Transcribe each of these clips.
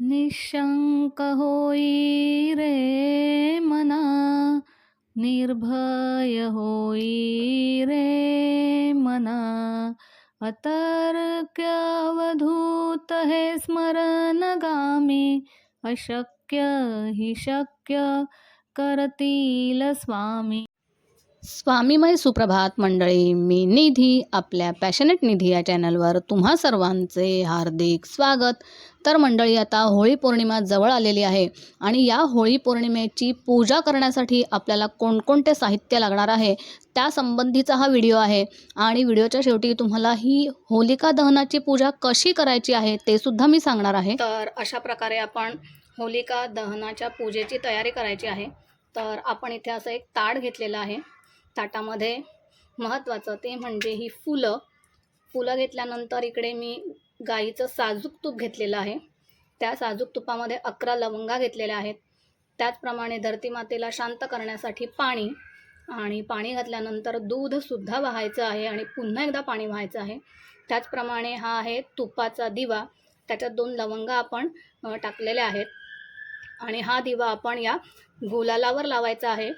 निशंक होई रे मना निर्भय होई रे मना। अतर्क्यवधूत हे स्मरणगामी अशक्य हि शक्य करतील स्वामी। स्वामीमय सुप्रभात मंडळी मी निधी आपल्या पॅशनेट निधी या चॅनलवर तुम्हा सर्वांचे हार्दिक स्वागत. तर मंडळी आता होळी पौर्णिमा जवळ आलेली आहे आणि या होळी पौर्णिमेची पूजा करण्यासाठी आपल्याला कोणकोणते साहित्य लागणार आहे त्या संबंधीचा हा व्हिडिओ आहे. आणि व्हिडिओच्या शेवटी तुम्हाला ही होलिका दहनाची पूजा कशी करायची आहे ते सुद्धा मी सांगणार आहे. तर अशा प्रकारे आपण होलिका दहनाच्या पूजेची तयारी करायची आहे. तर आपण इथे असं एक ताड घेतलेलं आहे. ताटामध्ये महत्त्वाचं ते म्हणजे ही फुलं. फुलं घेतल्यानंतर इकडे मी गाईचं साजूक तूप घेतलेलं आहे. त्या साजूक तुपामध्ये अकरा लवंगा घेतलेल्या आहेत. त्याचप्रमाणे धरती मातेला शांत करण्यासाठी पाणी आणि पाणी घातल्यानंतर दूधसुद्धा वाहायचं आहे आणि पुन्हा एकदा पाणी व्हायचं आहे. त्याचप्रमाणे हा आहे तुपाचा दिवा. त्याच्यात दोन लवंगा आपण टाकलेल्या आहेत. आणि हा दिवा आपण या गुलालावर लावायचा आहे.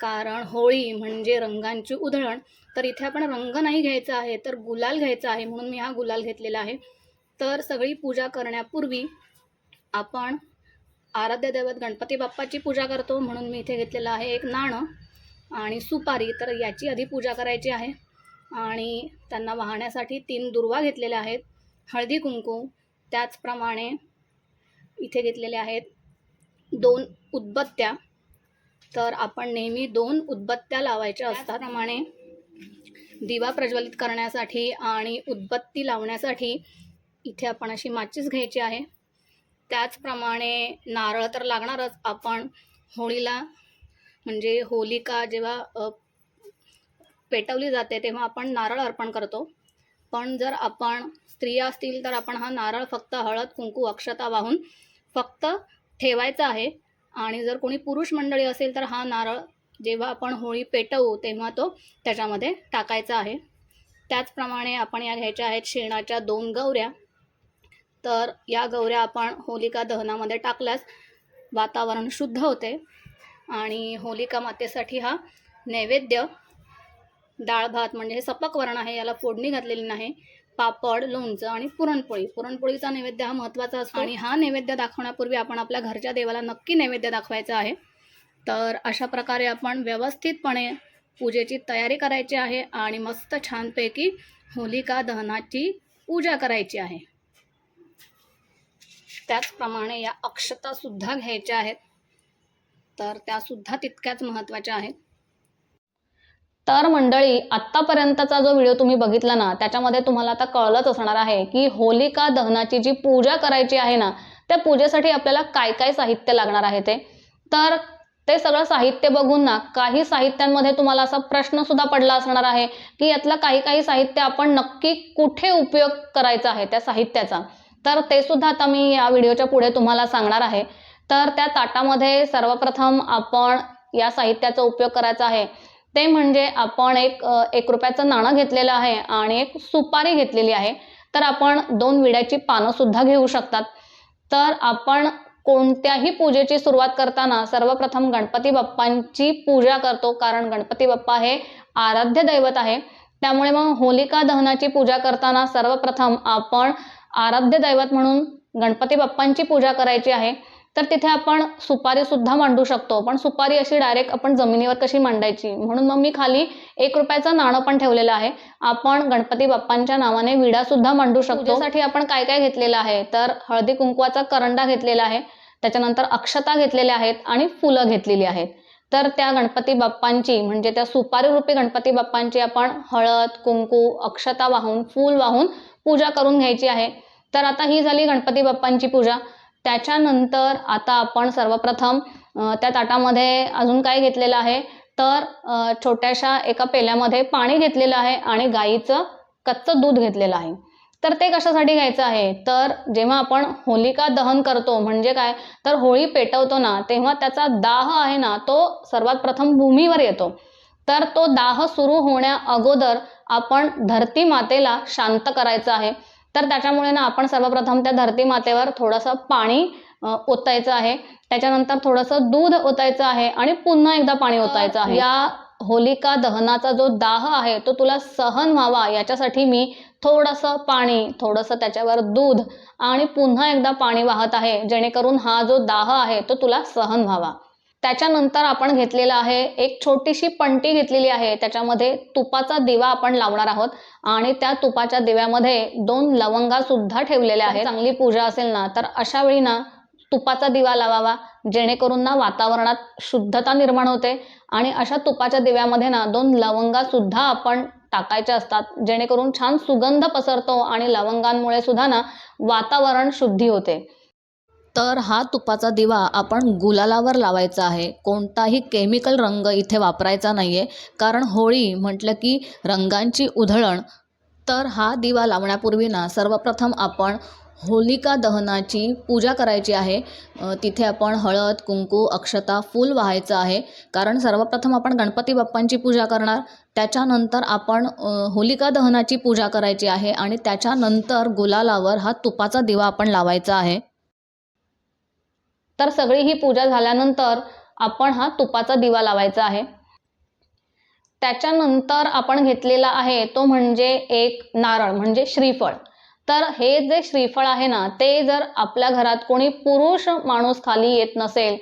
कारण होळी म्हणजे रंगांची उधळण. तर इथे आपण रंग नाही घ्यायचा आहे तर गुलाल घ्यायचा आहे म्हणून मी हा गुलाल घेतलेला आहे. तर सगळी पूजा करण्यापूर्वी आपण आराध्य दैवत गणपती बाप्पाची पूजा करतो म्हणून मी इथे घेतलेलं आहे एक नाणं आणि सुपारी. तर याची आधी पूजा करायची आहे आणि त्यांना वाहण्यासाठी तीन दुर्वा घेतलेल्या आहेत. हळदी कुंकू त्याचप्रमाणे इथे घेतलेले आहेत दोन उदबत्त्या तर आपण नेहमी दोन उदबत्त्या लावायच्या असतात त्याप्रमाणे दिवा प्रज्वलित करण्यासाठी आणि उदबत्ती लावण्यासाठी इथे आपण अशी माचीस घ्यायची आहे. त्याचप्रमाणे नारळ तर लागणारच आपण होळीला म्हणजे होलिका जेव्हा पेटवली जाते तेव्हा आपण नारळ अर्पण करतो. पण जर आपण स्त्रिया असतील तर आपण हा नारळ फक्त हळद कुंकू अक्षता वाहून फक्त ठेवायचा आहे. आणि जर कोणी पुरुष मंडळी असेल तर हा नारळ जेव्हा आपण होळी पेटवू तेव्हा तो त्याच्यामध्ये टाकायचा आहे. त्याचप्रमाणे आपण या घ्यायच्या आहेत शेणाच्या दोन गौऱ्या तर या गौऱ्या आपण होलिका दहनामध्ये टाकल्यास वातावरण शुद्ध होते. आणि होलिका मातेसाठी हा नैवेद्य डाळ भात म्हणजे हे सपक वरण आहे याला फोडणी घातलेली नाही. पापड लोणचं आणि पुरणपोळी. पुरणपोळीचा नैवेद्य हा महत्त्वाचा असतो आणि हा नैवेद्य दाखवण्यापूर्वी आपण आपल्या घरच्या देवाला नक्की नैवेद्य दाखवायचा आहे. तर अशा प्रकारे आपण व्यवस्थितपणे पूजेची तयारी करायची आहे आणि मस्त छानपैकी होलिका दहनाची पूजा करायची आहे. त्याचप्रमाणे या अक्षतासुद्धा घ्यायच्या आहेत. तर त्यासुद्धा तितक्याच महत्त्वाच्या आहेत. तर मंडळी आत्तापर्यंतचा जो व्हिडिओ तुम्ही बघितला ना त्याच्यामध्ये तुम्हाला आता कळलंच असणार आहे की होलिका दहनाची जी पूजा करायची आहे ना त्या पूजेसाठी आपल्याला काय काय साहित्य लागणार आहे ते. तर ते सगळं साहित्य बघून ना काही साहित्यांमध्ये तुम्हाला असा प्रश्न सुद्धा पडला असणार आहे की यातलं काही काही साहित्य आपण नक्की कुठे उपयोग करायचा आहे त्या साहित्याचा. तर ते सुद्धा आता मी या व्हिडिओच्या पुढे तुम्हाला सांगणार आहे. तर त्या ताटामध्ये सर्वप्रथम आपण या साहित्याचा उपयोग करायचा आहे. ते म्हणजे आपण एक एक रुपयाचं नाणं घेतलेलं आहे आणि एक सुपारी घेतलेली आहे तर आपण दोन विड्याची पानं सुद्धा घेऊ शकतात. तर आपण कोणत्याही पूजेची सुरुवात करताना सर्वप्रथम गणपती बाप्पांची पूजा करतो कारण गणपती बाप्पा हे आराध्य दैवत आहे. त्यामुळे मग होलिका दहनाची पूजा करताना सर्वप्रथम आपण आराध्य दैवत म्हणून गणपती बाप्पांची पूजा करायची आहे. तर तिथे आपण सुपारी सुद्धा मांडू शकतो. पण सुपारी अशी डायरेक्ट आपण जमिनीवर कशी मांडायची? म्हणून मग मी खाली एक रुपयाचं नाणं पण ठेवलेलं आहे. आपण गणपती बाप्पांच्या नावाने विडा सुद्धा मांडू शकतो. त्यासाठी आपण काय काय घेतलेलं आहे? तर हळदी कुंकवाचा करंडा घेतलेला आहे. त्याच्यानंतर अक्षता घेतलेल्या आहेत आणि फुलं घेतलेली आहेत. तर त्या गणपती बाप्पांची म्हणजे त्या सुपारी रूपी गणपती बाप्पांची आपण हळद कुंकू अक्षता वाहून फूल वाहून पूजा करून घ्यायची आहे. तर आता ही झाली गणपती बाप्पांची पूजा. त्याच्यानंतर आता आपण सर्वप्रथम त्या ताटामध्ये अजून काय घेतलेलं आहे? तर छोट्याशा एका पेल्यामध्ये पाणी घेतलेलं आहे आणि गाईचं कच्चं दूध घेतलेलं आहे. तर ते कशासाठी घ्यायचं आहे? तर जेव्हा आपण होलिका दहन करतो म्हणजे काय? तर होळी पेटवतो ना तेव्हा त्याचा दाह आहे ना तो सर्वात प्रथम भूमीवर येतो. तर तो दाह सुरू होण्या अगोदर आपण धरती मातेला शांत करायचं आहे. तर त्याच्यामुळे ना आपण सर्वप्रथम त्या धरती मातेवर थोडंसं पाणी ओतायचं आहे. त्याच्यानंतर थोडंसं दूध ओतायचं आहे आणि पुन्हा एकदा पाणी ओतायचं आहे. या होलिका दहनाचा जो दाह आहे तो तुला सहन व्हावा याच्यासाठी मी थोडंसं पाणी थोडंसं त्याच्यावर दूध आणि पुन्हा एकदा पाणी वाहत आहे. जेणेकरून हा जो दाह आहे तो तुला सहन व्हावा. त्याच्यानंतर आपण घेतलेला आहे एक छोटीशी पंटी घेतलेली आहे त्याच्यामध्ये तुपाचा दिवा आपण लावणार आहोत. आणि त्या तुपाच्या दिव्यामध्ये दोन लवंगा सुद्धा ठेवलेल्या आहेत. चांगली पूजा असेल ना तर अशा वेळी ना तुपाचा दिवा लावावा जेणेकरून ना वातावरणात शुद्धता निर्माण होते. आणि अशा तुपाच्या दिव्यामध्ये ना दोन लवंगा सुद्धा आपण टाकायच्या असतात जेणेकरून छान सुगंध पसरतो आणि लवंगांमुळे सुद्धा ना वातावरण शुद्धी होते. तर हा तुपाचा दिवा आपण गुलालावर लावायचा आहे. कोणताही केमिकल रंग इथे वापरायचा नाही आहे कारण होळी म्हटलं की रंगांची उधळण. तर हा दिवा लावण्यापूर्वी ना सर्वप्रथम आपण होलिका दहनाची पूजा करायची आहे. तिथे आपण हळद कुंकू अक्षता फूल वाहायचं आहे. कारण सर्वप्रथम आपण गणपती बाप्पांची पूजा करणार. त्याच्यानंतर आपण होलिका दहनाची पूजा करायची आहे आणि त्याच्यानंतर गुलालावर हा तुपाचा दिवा आपण लावायचा आहे. तर सगळी ही पूजा झाल्यानंतर आपण हा तुपाचा दिवा लावायचा आहे. त्याच्यानंतर आपण घेतलेला आहे तो म्हणजे एक नारळ म्हणजे श्रीफळ. तर हे जे श्रीफळ आहे ना ते जर आपल्या घरात कोणी पुरुष माणूस खाली येत नसेल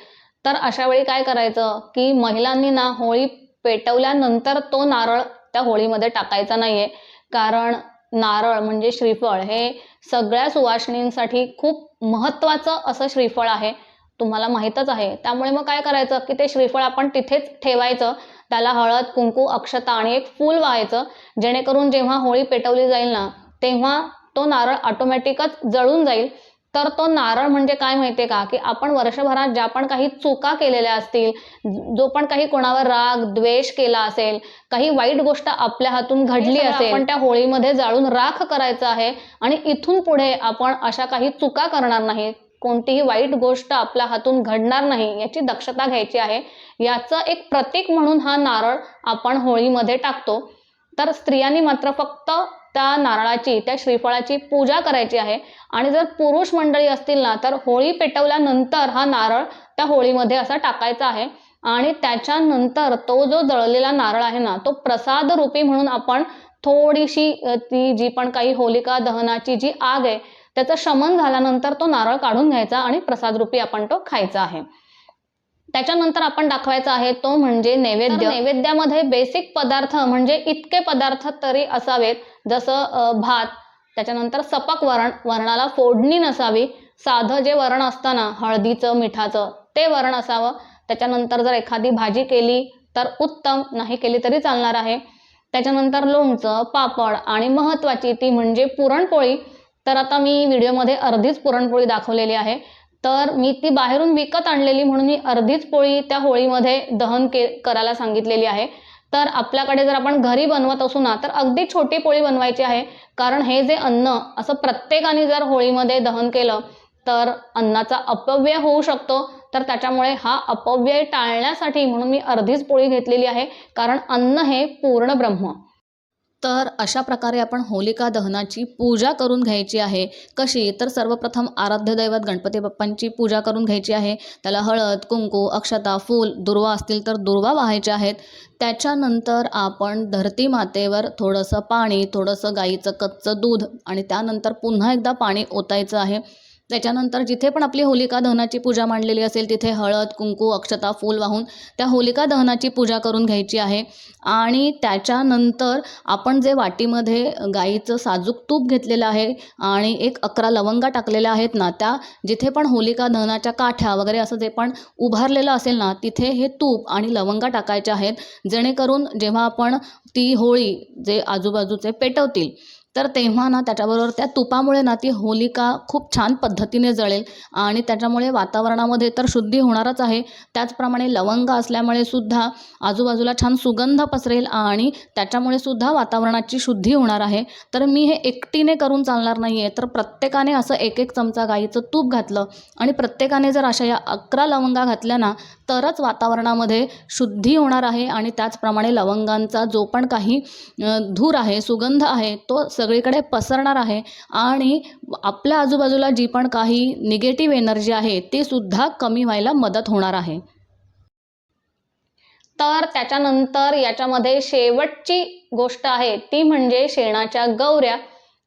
तर अशा वेळी काय करायचं की महिलांनी ना होळी पेटवल्यानंतर तो नारळ त्या होळीमध्ये टाकायचा नाहीये. कारण नारळ म्हणजे श्रीफळ हे सगळ्या सुवासिनींसाठी खूप महत्त्वाचं असं श्रीफळ आहे. तुम्हाला माहीतच आहे. त्यामुळे मग काय करायचं की ते श्रीफळ आपण तिथेच ठेवायचं. त्याला हळद कुंकू अक्षता आणि एक फूल व्हायचं. जेणेकरून जेव्हा होळी पेटवली जाईल ना तेव्हा तो नारळ ऑटोमॅटिकच जळून जाईल. तर तो नारळ म्हणजे काय माहितीये का? की आपण वर्षभरात ज्या पण काही चुका केलेल्या असतील जो पण काही कोणावर राग द्वेष केला असेल काही वाईट गोष्ट आपल्या हातून घडली असेल आपण त्या होळीमध्ये जाळून राख करायचं आहे आणि इथून पुढे आपण अशा काही चुका करणार नाही कोणतीही वाईट गोष्ट आपल्या हातून घडणार नाही याची दक्षता घ्यायची आहे. याचं एक प्रतीक म्हणून हा नारळ आपण होळीमध्ये टाकतो. तर स्त्रियांनी मात्र फक्त त्या नारळाची त्या श्रीफळाची पूजा करायची आहे. आणि जर पुरुष मंडळी असतील ना तर होळी पेटवल्यानंतर हा नारळ त्या होळीमध्ये असा टाकायचा आहे. आणि त्याच्यानंतर तो जो जळलेला नारळ आहे ना तो प्रसाद रूपी म्हणून आपण थोडीशी ती जी पण काही होलिका दहनाची जी आग आहे त्याचं शमन झाल्यानंतर तो नारळ काढून घ्यायचा आणि प्रसाद रूपी आपण तो खायचा आहे. त्याच्यानंतर आपण दाखवायचा आहे तो म्हणजे नैवेद्य. नैवेद्यामध्ये बेसिक पदार्थ म्हणजे इतके पदार्थ तरी असावेत जसं भात त्याच्यानंतर सपक वरण वरणाला फोडणी नसावी. साधं जे वरण असतं ना हळदीचं मिठाचं ते वरण असावं. त्याच्यानंतर जर एखादी भाजी केली तर उत्तम नाही केली तरी चालणार आहे. त्याच्यानंतर लोणचं पापड आणि महत्त्वाची ती म्हणजे पुरणपोळी. तर आता मी व्हिडिओमध्ये अर्धीच पुरणपोळी दाखवलेली आहे. तर मी ती बाहेरून विकत आणलेली म्हणून मी अर्धीच पोळी त्या होळीमध्ये दहन के करायला सांगितलेली आहे. तर आपल्याकडे जर आपण घरी बनवत असू ना तर अगदी छोटी पोळी बनवायची आहे. कारण हे जे अन्न असं प्रत्येकाने जर होळीमध्ये दहन केलं तर अन्नाचा अपव्यय होऊ शकतो. तर त्याच्यामुळे हा अपव्यय टाळण्यासाठी म्हणून मी अर्धीच पोळी घेतलेली आहे. कारण अन्न हे पूर्ण ब्रह्म. तर अशा प्रकारे आपण होलिका दहनाची पूजा करून घ्यायची आहे. कशी? तर सर्वप्रथम आराध्य दैवत गणपती बाप्पांची पूजा करून घ्यायची आहे. त्याला हळद कुंकू अक्षता फूल दुर्वा असतील तर दुर्वा वाहायचे आहेत. त्याच्यानंतर आपण धरती मातेवर थोडंसं पाणी थोडंसं गाईचं कच्चं दूध आणि त्यानंतर पुन्हा एकदा पाणी ओतायचं आहे. त्याच्यानंतर जिथे पण आपली होलिका दहनाची पूजा मांडलेली असेल तिथे हळद कुंकू अक्षता फूल वाहून त्या होलिका दहनाची पूजा करून घ्यायची आहे. आणि त्याच्यानंतर आपण जे वाटीमध्ये गाईचं साजूक तूप घेतलेलं आहे आणि एक अकरा लवंगा टाकलेल्या आहेत ना त्या जिथे पण होलिका दहनाच्या काठ्या वगैरे असं जे पण उभारलेलं असेल ना तिथे हे तूप आणि लवंगा टाकायचे आहेत. जेणेकरून जेव्हा आपण ती होळी जे आजूबाजूचे पेटवतील तर तेव्हा ना त्याच्याबरोबर त्या तुपामुळे ना ती होलिका खूप छान पद्धतीने जळेल आणि त्याच्यामुळे वातावरणामध्ये तर शुद्धी होणारच आहे. त्याचप्रमाणे लवंग असल्यामुळे सुद्धा आजूबाजूला छान सुगंध पसरेल आणि त्याच्यामुळे सुद्धा वातावरणाची शुद्धी होणार आहे. तर मी हे एकटीने करून चालणार नाही आहे तर प्रत्येकाने असं एक एक चमचा गाईचं तूप घातलं आणि प्रत्येकाने जर अशा या अकरा लवंगा घातल्या ना तरच वातावरणामध्ये शुद्धी होणार आहे आणि त्याचप्रमाणे लवंगांचा जो पण काही धूर आहे सुगंध आहे तो स सगळीकडे पसरणार आहे आणि आपल्या आजूबाजूला जी पण काही निगेटिव्ह एनर्जी आहे ती सुद्धा कमी व्हायला मदत होणार आहे. तर त्याच्यानंतर याच्यामध्ये शेवटची गोष्ट आहे ती म्हणजे शेणाच्या गौऱ्या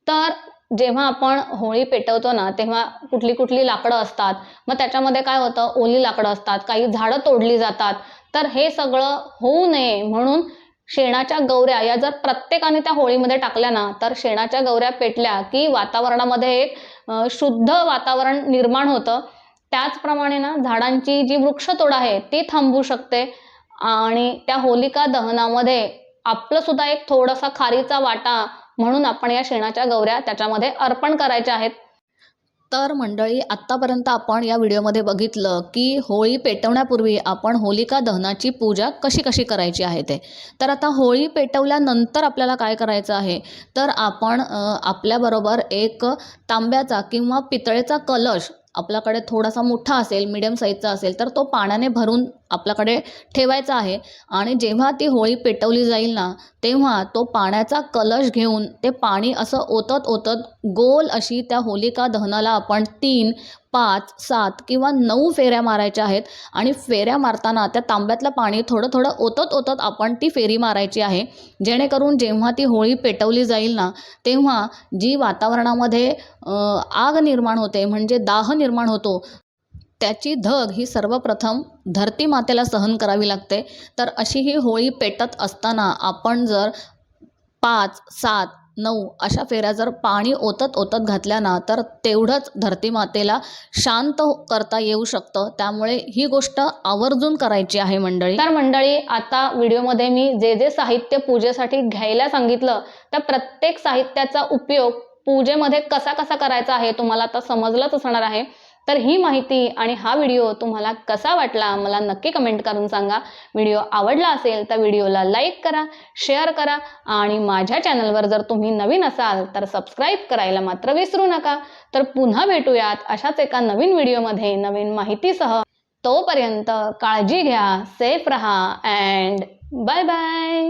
तर जेव्हा आपण होळी पेटवतो ना तेव्हा कुठली कुठली लाकडं असतात. मग त्याच्यामध्ये काय होतं? ओली लाकडं असतात काही झाडं तोडली जातात. तर हे सगळं होऊ नये म्हणून शेणाच्या गौऱ्या या जर प्रत्येकाने त्या होळीमध्ये टाकल्या ना तर शेणाच्या गौऱ्या पेटल्या की वातावरणामध्ये एक शुद्ध वातावरण निर्माण होतं. त्याचप्रमाणे ना झाडांची जी वृक्षतोड आहे ती थांबू शकते. आणि त्या होलिका दहनामध्ये आपलं सुद्धा एक थोडासा खारीचा वाटा म्हणून आपण या शेणाच्या गौऱ्या त्याच्यामध्ये अर्पण करायच्या आहेत. तर मंडळी आत्तापर्यंत आपण या व्हिडिओमध्ये बघितलं की होळी पेटवण्यापूर्वी आपण होलिका दहनाची पूजा कशी कशी करायची आहे ते. तर आता होळी पेटवल्यानंतर आपल्याला काय करायचं आहे? तर आपण आपल्याबरोबर एक तांब्याचा किंवा पितळेचा कलश आपल्याकडे थोडासा मोठा असेल मिडियम साईजचा असेल तर तो पाण्याने भरून आपल्याकडे ठेवायचा आहे. आणि जेव्हा ती होळी पेटवली जाईल ना तेव्हा तो पाण्याचा कलश घेऊन ते पाणी असं ओतत ओतत गोल अशी त्या होलिका दहनाला आपण तीन पाच सात किंवा नऊ फेऱ्या मारायच्या आहेत. आणि फेऱ्या मारताना त्या तांब्यातलं पाणी थोडं थोडं ओतत ओतत आपण ती फेरी मारायची आहे. जेणेकरून जेव्हा ती होळी पेटवली जाईल ना तेव्हा जी वातावरणामध्ये आग निर्माण होते म्हणजे दाह निर्माण होतो त्याची धग ही सर्वप्रथम धरती मातेला सहन करावी लागते. तर अशी ही होळी पेटत असताना आपण जर पाच सात नऊ अशा फेऱ्या जर पाणी ओतत ओतत घातल्या ना तर तेवढंच धरती मातेला शांत करता येऊ शकतं. त्यामुळे ही गोष्ट आवर्जून करायची आहे मंडळी. तर मंडळी आता व्हिडिओमध्ये मी जे जे साहित्य पूजेसाठी घ्यायला सांगितलं त्या प्रत्येक साहित्याचा उपयोग पूजेमध्ये कसा कसा करायचा आहे तुम्हाला आता समजलंच असणार आहे. तर ही माहिती आणि हा व्हिडिओ तुम्हाला कसा वाटला मला नक्की कमेंट करून सांगा. व्हिडिओ आवडला असेल तर व्हिडिओला लाईक करा शेअर करा आणि माझ्या चॅनलवर जर तुम्ही नवीन असाल तर सबस्क्राईब करायला मात्र विसरू नका. तर पुन्हा भेटूयात अशाच एका नवीन व्हिडिओमध्ये नवीन माहितीसह. तोपर्यंत काळजी घ्या सेफ रहा अँड बाय बाय